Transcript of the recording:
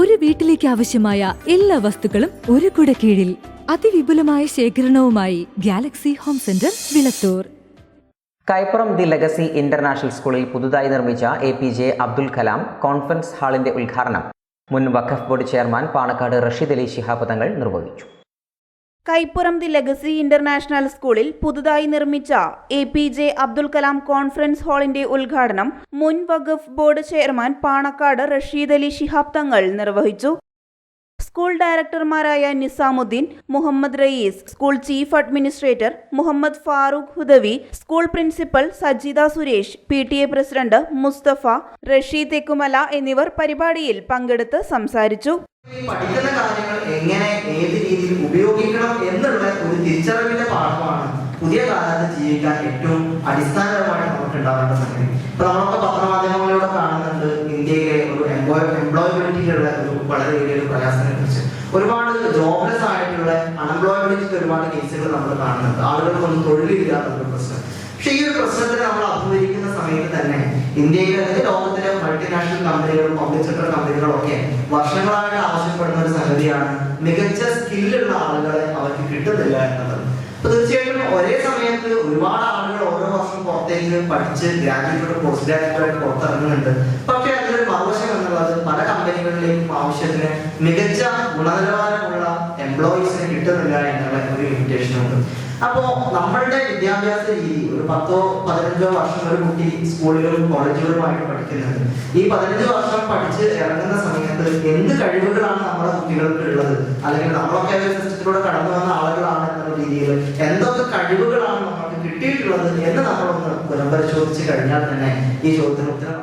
ഒരു വീട്ടിലേക്ക് ആവശ്യമായ എല്ലാ വസ്തുക്കളും ഒരു കുട കീഴിൽ. അതിവിപുലമായ ശേഖരണവുമായി galaxy home centre Vilathur. Kaippuram the legacy international സ്കൂളിൽ പുതുതായി നിർമ്മിച്ച A P J Abdul Kalam conference ഹാളിന്റെ ഉദ്ഘാടനം. മുൻ വഖഫ് ബോർഡ് ചെയർമാൻ പാണക്കാട് റഷീദ് അലി ശിഹാബ് തങ്ങൾ നിർവഹിച്ചു. കൈപ്പുറം ദി ലെഗസി ഇന്റർനാഷണൽ സ്കൂളിൽ പുതുതായി നിർമ്മിച്ച A P J Abdul Kalam conference ഹാളിന്റെ ഉദ്ഘാടനം മുൻ വഖഫ് ബോർഡ് ചെയർമാൻ പാണക്കാട് റഷീദ് അലി ശിഹാബ് തങ്ങൾ നിർവഹിച്ചു. School ഡയറക്ടർമാരായ Nizamuddin Muhammad Rayees school chief administrator Muhammad Farooq Hudawi school principal Sajitha Suresh P T A president Mustafa Rasheed Thekkumala എന്നിവർ പരിപാടിയിൽ പങ്കെടുത്ത് സംസാരിച്ചു. പഠിക്കുന്ന കാര്യങ്ങൾ എങ്ങനെ ഏത് രീതിയിൽ ഉപയോഗിക്കണം എന്നുള്ള ഒരു തിരിച്ചറിവിന്റെ പാഠമാണ് പുതിയ കാലത്ത് ജീവിക്കാൻ ഏറ്റവും അടിസ്ഥാനപരമായിട്ട് നമുക്ക് ഉണ്ടാവേണ്ട ഇപ്പൊ നമ്മളൊക്കെ പത്രമാധ്യമങ്ങളിലൂടെ കാണുന്നുണ്ട് ഇന്ത്യയിലെ ഒരു എംപ്ലോയ് എംപ്ലോയബിലിറ്റിയിലുള്ള ഒരു വളരെ വലിയൊരു പ്രയാസത്തെ കുറിച്ച് ഒരുപാട് ജോബ്ലെസ് ആയിട്ടുള്ള അൺഎംപ്ലോയബിലിറ്റിക്ക് ഒരുപാട് കേസുകൾ നമ്മൾ കാണുന്നുണ്ട്. ആളുകൾക്കൊന്നും തൊഴിലില്ലാത്ത ഒരു പ്രശ്നം. പക്ഷെ ഈ ഒരു പ്രശ്നത്തിന് നമ്മൾ അഭിമുഖീകരിക്കുന്ന സമയത്ത് തന്നെ ഇന്ത്യയിലെ ലോകത്തിലെ മൾട്ടിനാഷണൽ കമ്പനികളും പബ്ലിക് സെക്ടർ കമ്പനികളും ഒക്കെ വർഷങ്ങളായിട്ട് ആവശ്യപ്പെടുന്ന ഒരു സംഗതിയാണ് മികച്ച സ്കില്ലുള്ള ആളുകളെ അവർക്ക് കിട്ടുന്നില്ല എന്നത് തീർച്ചയായിട്ടും ഒരേ സമയത്ത് ഒരുപാട് ആളുകൾ ഓരോ വർഷം പുറത്തേക്ക് പഠിച്ച് ഗ്രാജുവേറ്റ് പോസ്റ്റ് ഗ്രാജുവേറ്റ് പുറത്തിറങ്ങുന്നുണ്ട്. പക്ഷേ അതിലൊരു മറുവശം എന്നുള്ളത് പല കമ്പനികളിലേക്കും ആവശ്യത്തിന് മികച്ച ഗുണനിലവാരമുള്ള എംപ്ലോയീസിനെ കിട്ടുന്നില്ല എന്നുള്ള ഒരു ലിമിറ്റേഷൻ ഉണ്ട്. അപ്പോ നമ്മളുടെ വിദ്യാഭ്യാസ രീതി ഒരു പത്തോ പതിനഞ്ചോ വർഷം ഒരു കുട്ടി സ്കൂളുകളും കോളേജുകളുമായിട്ട് പഠിക്കുന്നുണ്ട്. ഈ പതിനഞ്ച് വർഷം പഠിച്ച് ഇറങ്ങുന്ന സമയത്ത് എന്ത് കഴിവുകളാണ് നമ്മുടെ കുട്ടികൾക്ക് ഉള്ളത് അല്ലെങ്കിൽ നമ്മളൊക്കെ ഒരു സിസ്റ്റത്തിലൂടെ കടന്നു വന്ന ആളുകളാണ് എന്നുള്ള രീതിയിൽ എന്തൊക്കെ കഴിവുകളാണ് നമുക്ക് കിട്ടിയിട്ടുള്ളത് എന്ന് നമ്മളൊന്ന് പുനഃപരിശോധിച്ച് കഴിഞ്ഞാൽ തന്നെ ഈ ചോദ്യത്തിന് ഉത്തരം